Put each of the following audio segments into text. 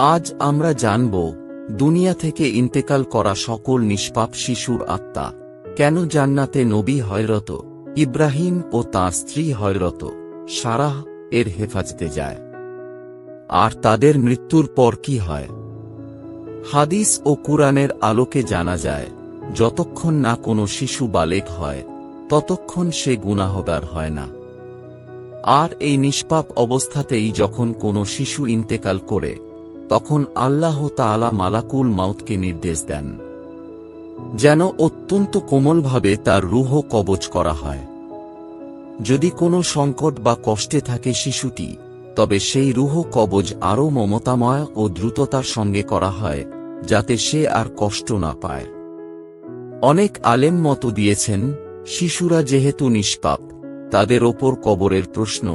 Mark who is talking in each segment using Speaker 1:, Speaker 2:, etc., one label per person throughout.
Speaker 1: আজ আমরা জানব, দুনিয়া থেকে ইন্তেকাল করা সকল নিষ্পাপ শিশুর আত্মা। কেন জান্নাতে নবী হয়রত ইব্রাহিম ও তাঁর স্ত্রী হয়রত সারাহ এর হেফাজতে যায়? আর তাদের মৃত্যুর পর কি হয়? হাদিস ও কুরআনের আলোকে জানা যায়, যতক্ষণ না কোনো শিশু বালেক হয়, ততক্ষণ সে গুনাহগার হয় না। আর এই নিষ্পাপ অবস্থাতেই যখন কোনো শিশু ইন্তেকাল করে তখন আল্লাহ তাআলা মালাকুল মাউতকে নির্দেশ দেন, যেন অত্যন্ত কোমলভাবে তার রুহ কবচ করা হয়। যদি কোনো সংকট বা কষ্টে থাকে শিশুটি, তবে সেই রুহ কবজ আরও মমতাময় ও দ্রুততার সঙ্গে করা হয়, যাতে সে আর কষ্ট না পায়। অনেক আলেম মত দিয়েছেন, শিশুরা যেহেতু নিষ্পাপ, তাদের ওপর কবরের প্রশ্ন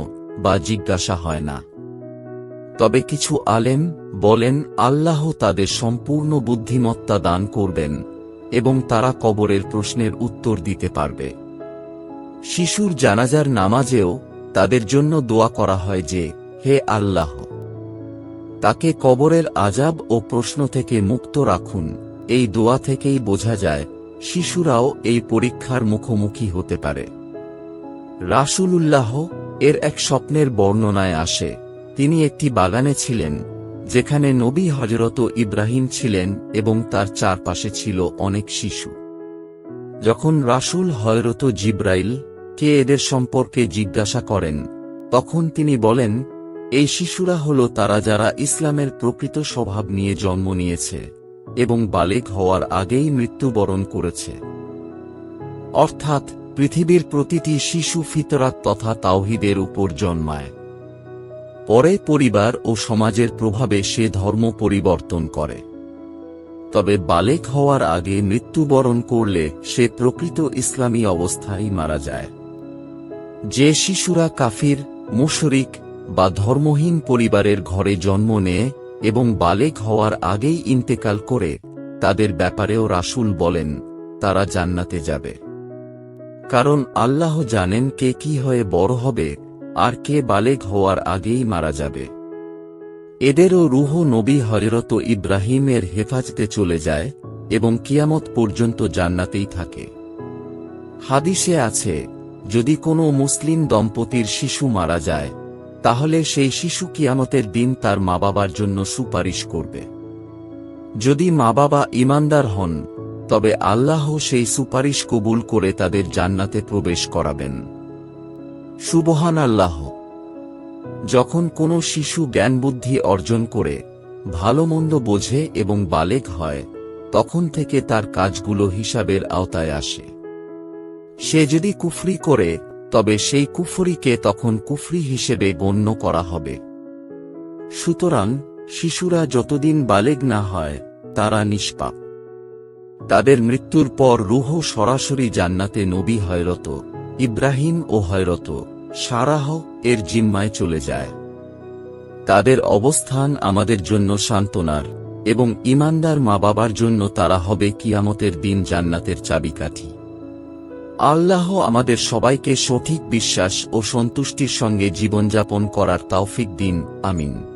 Speaker 1: বা জিজ্ঞাসা হয় না। তবে কিছু আলেম বলেন, আল্লাহ তাদের সম্পূর্ণ বুদ্ধিমত্তা দান করবেন এবং তারা কবরের প্রশ্নের উত্তর দিতে পারবে। শিশুর জানাজার নামাজেও তাদের জন্য দোয়া করা হয় যে, হে আল্লাহ, তাকে কবরের আজাব ও প্রশ্ন থেকে মুক্ত রাখুন। এই দোয়া থেকেই বোঝা যায়, শিশুরাও এই পরীক্ষার মুখোমুখি হতে পারে। রাসূলুল্লাহ এর এক স্বপ্নের বর্ণনায় আসে তিনি একটি বাগানে ছিলেন, যেখানে নবী হজরত ইব্রাহিম ছিলেন এবং তার চারপাশে ছিল অনেক শিশু। যখন রাসূল হজরত জিব্রাইল কে এদের সম্পর্কে জিজ্ঞাসা করেন, তখন তিনি বলেন, এই শিশুরা হল তারা যারা ইসলামের প্রকৃত স্বভাব নিয়ে জন্ম নিয়েছে এবং বালেক হওয়ার আগেই মৃত্যুবরণ করেছে। অর্থাৎ পৃথিবীর প্রতিটি শিশু ফিতরাত তথা তাওহিদের উপর জন্মায়। পরে পরিবার ও সমাজের প্রভাবে সে ধর্ম পরিবর্তন করে। তবে বালেক হওয়ার আগে মৃত্যুবরণ করলে সে প্রকৃত ইসলামী অবস্থায় মারা যায়। যে শিশুরা কাফির, মুশরিক বা ধর্মহীন পরিবারের ঘরে জন্ম নেয় এবং বালেক হওয়ার আগেই ইন্তেকাল করে, তাদের ব্যাপারেও রাসূল বলেন, তারা জান্নাতে যাবে। কারণ আল্লাহ জানেন কে কি হয়ে বড় হবে আর কে বালেগ হওয়ার আগেই মারা যাবে। এদেরও রুহ নবী হজরত ইব্রাহিমের হেফাজতে চলে যায় এবং কিয়ামত পর্যন্ত জান্নাতেই থাকে। হাদিসে আছে, যদি কোনো মুসলিম দম্পতির শিশু মারা যায়, তাহলে সেই শিশু কিয়ামতের দিন তার মা বাবার জন্য সুপারিশ করবে। যদি মা বাবা ইমানদার হন, তবে আল্লাহ সেই সুপারিশ কবুল করে তাদের জান্নাতে প্রবেশ করাবেন। সুবহান আল্লাহ যখন কোনো শিশু জ্ঞান বুদ্ধি অর্জন করে ভালো মন্দ বোঝে এবং বালেক হয়, তখন থেকে তার কাজগুলো হিসাবের আওতায় আসে। সে যদি কুফরি করে, তবে সেই কুফরিকে তখন কুফরি হিসেবে গণ্য করা হবে। সুতরাং, শিশুরা যতদিন বালেগ না হয়, তারা নিষ্পাপ। তাদের মৃত্যুর পর রুহ সরাসরি জান্নাতে নবী হয়রত ইব্রাহিম ও হয়রত সারাহ এর জিম্মায় চলে যায়। তাদের অবস্থান আমাদের জন্য সান্ত্বনার এবং ইমানদার মা বাবার জন্য তারা হবে কিয়ামতের দিন জান্নাতের চাবিকাঠি। আল্লাহ আমাদের সবাইকে সঠিক বিশ্বাস ও সন্তুষ্টির সঙ্গে জীবনযাপন করার তাওফিক দিন। আমিন।